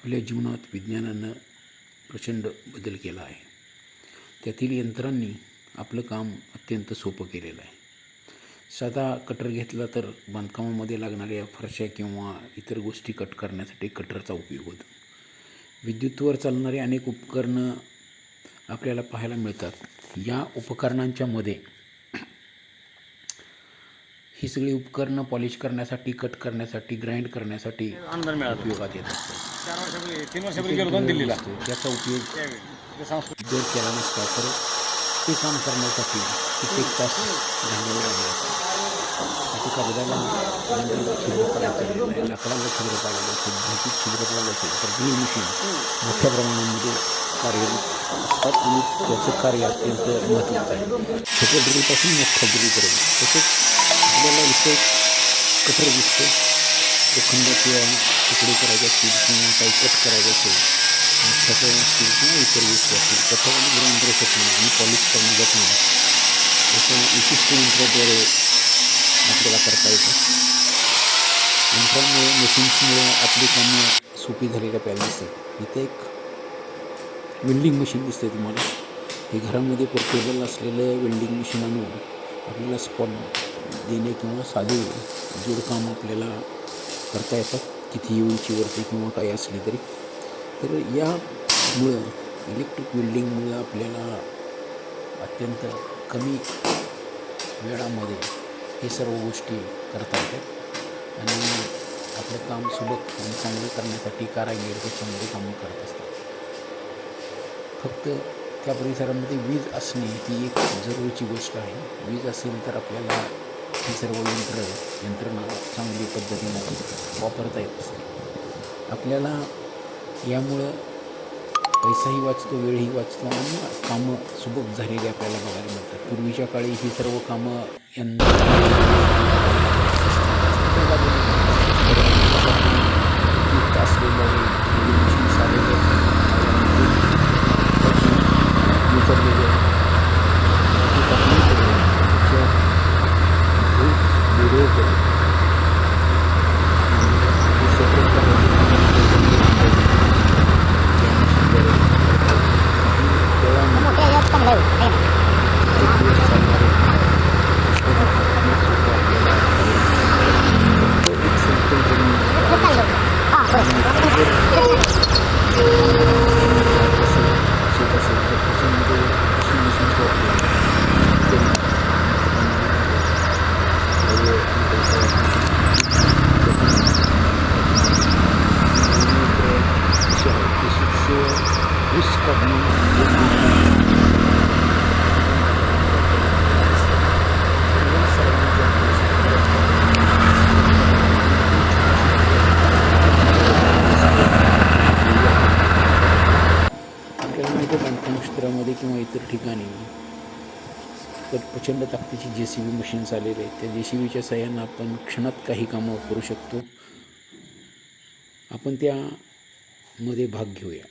आपल्या जीवनात विज्ञानानं प्रचंड बदल केला आहे. त्यातील यंत्रांनी आपलं काम अत्यंत सोपं केलेलं आहे. साधा कटर घेतला तर बांधकामामध्ये लागणाऱ्या फरशा किंवा इतर गोष्टी कट करण्यासाठी कटरचा उपयोग होतो. विद्युतवर चालणारे अनेक उपकरणं आपल्याला पाहायला मिळतात. या उपकरणांच्यामध्ये ही सगळी उपकरणं पॉलिश करण्यासाठी कट करण्यासाठी ग्राइंड करण्यासाठी अनुदान मिळालं. उपयोगात येत. असतात चार वर्षापूर्वी तीन वर्षापूर्वी गेलो होतो ना दिल्लीला. त्याचा उपयोग त्यावेळी ते सांस्कृतिक जर केला नसता तर ते काम करण्यासाठी कित्येक तास असते आता कागदाला छिद्र पाडायचं आहे, लाकडाला छिद्र असेल भिंतीत छिद्र असेल तर ड्रिल मशीन मोठ्या प्रमाणामध्ये कार्य असतात आणि त्याचं कार्य अत्यंत महत्त्वाचं आहे. छोट्या ड्रिलपासून मोठ्या ड्रिलपर्यंत तसेच आपल्याला इथे कटर दिसतो. लोखंडाचे तुकडे करायचे असतील किंवा काही कट करायचे असेल मोठ्याचं असतील किंवा इतर गोष्टी असतील कटर आणि ग्राइंडरसाठी आणि पॉलिश करण्याचं काम याचं विशिष्ट यंत्राद्वारे आपल्याला करता येतं यंत्रांमुळे मशीन्समुळे आपली कामं सोपी झालेल्या पाहिजे इथे एक वेल्डिंग मशीन दिसते तुम्हाला. हे घरामध्ये पोर्टेबल असलेलं वेल्डिंग मशीन आणून आपल्याला स्पॉट देणे किंवा साधे जोडकाम आपल्याला करता येतात. किती उंचीवरती किंवा काही असली तरी. तर यामुळं इलेक्ट्रिक वेल्डिंगमुळं आपल्याला अत्यंत कमी वेळामध्ये हे सर्व गोष्टी करता येतात. आणि आपलं काम सुलभ आणि चांगलं करण्यासाठी कारागीर त्याच्यामध्ये कामं करतात फक्त त्या परिसरामध्ये वीज असणे ही एक जरुरीची गोष्ट आहे. वीज असेल तर आपल्याला ही सर्व यंत्र यंत्रणा चांगली पद्धतीनं वापरता येत असते. आपल्याला यामुळं पैसाही वाचतो वेळही वाचतो आणि कामं सुबक झालेली आपल्याला बघायला मिळतात. पूर्वीच्या काळी ही सर्व कामं यंत्र उतरलेले ही कामं करून त्याच्या खूप व्हिडिओ करून आणि हे सगळं करायला मोठ्या याच्यात चांगला आहे आहे ना एक दिवस चालणारे एक सिंपल जमीन हे चाललं हां बरं शेत असेल तर त्याच्यामध्ये washing machine चा वापर केला. त्यामुळे आणि पैसा वाचतो. तसेच ऊस काढणे आपल्याला माहिती आहे बांधकाम क्षेत्रामध्ये किंवा इतर ठिकाणी तर प्रचंड ताकदीची जे सी बी मशीन्स आलेले आहेत. त्या जे सी बीच्या सहाय्यानं आपण क्षणात काही कामं करू शकतो. आपण त्यामध्ये भाग घेऊया.